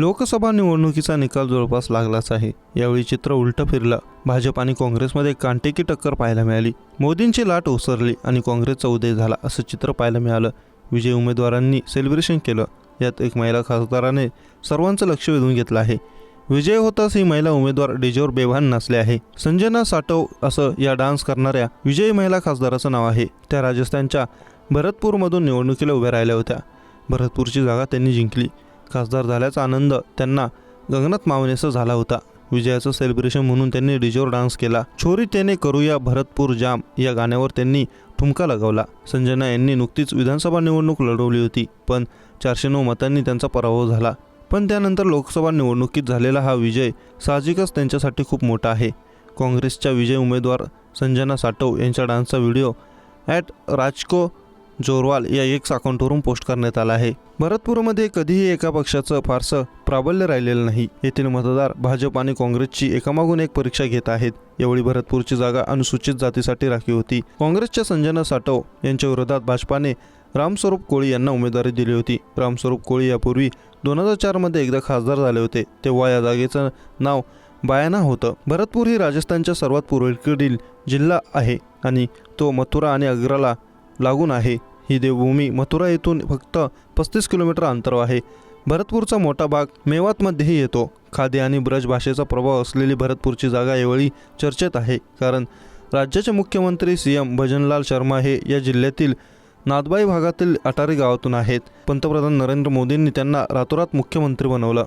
लोकसभा निवडणुकीचा निकाल जवळपास लागलाच आहे. यावेळी चित्र उलटं फिरलं. भाजप आणि काँग्रेसमध्ये कांटेकी टक्कर पाहायला मिळाली. मोदींची लाट ओसरली आणि काँग्रेसचा उदय झाला असं चित्र पाहायला मिळालं. विजयी उमेदवारांनी सेलिब्रेशन केलं. यात एक महिला खासदाराने सर्वांचं लक्ष वेधून घेतलं आहे. विजय होताच ही महिला उमेदवार डीजेवर बेभान नाचले आहे. संजना साटव असं या डान्स करणाऱ्या विजयी महिला खासदाराचं नाव आहे. त्या राजस्थानच्या भरतपूरमधून निवडणुकीला उभ्या राहिल्या होत्या. भरतपूरची जागा त्यांनी जिंकली. खासदार झाल्याचा आनंद त्यांना गगनात मावनेचा झाला होता. विजयाचं सेलिब्रेशन म्हणून त्यांनी डीजेवर डान्स केला. छोरी त्याने करूया भरतपूर जाम या गाण्यावर त्यांनी ठुमका लगावला. संजना यांनी नुकतीच विधानसभा निवडणूक लढवली होती पण चारशे नऊ मतांनी त्यांचा पराभव झाला. पण त्यानंतर लोकसभा निवडणुकीत झालेला हा विजय साहजिकच त्यांच्यासाठी खूप मोठा आहे. काँग्रेसच्या विजय उमेदवार संजना साठव यांच्या डान्सचा व्हिडिओ ॲट राजको जोरवाल या एक्स अकाउंटवरून पोस्ट करण्यात आला आहे. भरतपूरमध्ये कधीही एका पक्षाचं फारसं प्राबल्य राहिलेलं नाही. येथील मतदार भाजप आणि काँग्रेसची एकामागून एक परीक्षा घेत आहेत. यावेळी भरतपूरची जागा अनुसूचित जातीसाठी राखीव होती. काँग्रेसच्या संजना साटव यांच्या विरोधात भाजपाने रामस्वरूप कोळी यांना उमेदवारी दिली होती. रामस्वरूप कोळी यापूर्वी दोन हजार चारमध्ये एकदा खासदार झाले होते. तेव्हा या जागेचं नाव बायाना होतं. भरतपूर ही राजस्थानच्या सर्वात पूर्वेकडील जिल्हा आहे आणि तो मथुरा आणि आग्राला लागून आहे. ही देवभूमी मथुरा येथून फक्त पस्तीस किलोमीटर अंतरावर आहे. भरतपूरचा मोठा भाग मेवातमध्येही येतो. खादी आणि ब्रज भाषेचा प्रभाव असलेली भरतपूरची जागा यावेळी चर्चेत आहे कारण राज्याचे मुख्यमंत्री सी एम भजनलाल शर्मा हे या जिल्ह्यातील नादबाई भागातील अटारी गावातून आहेत. पंतप्रधान नरेंद्र मोदींनी त्यांना रातोरात मुख्यमंत्री बनवलं.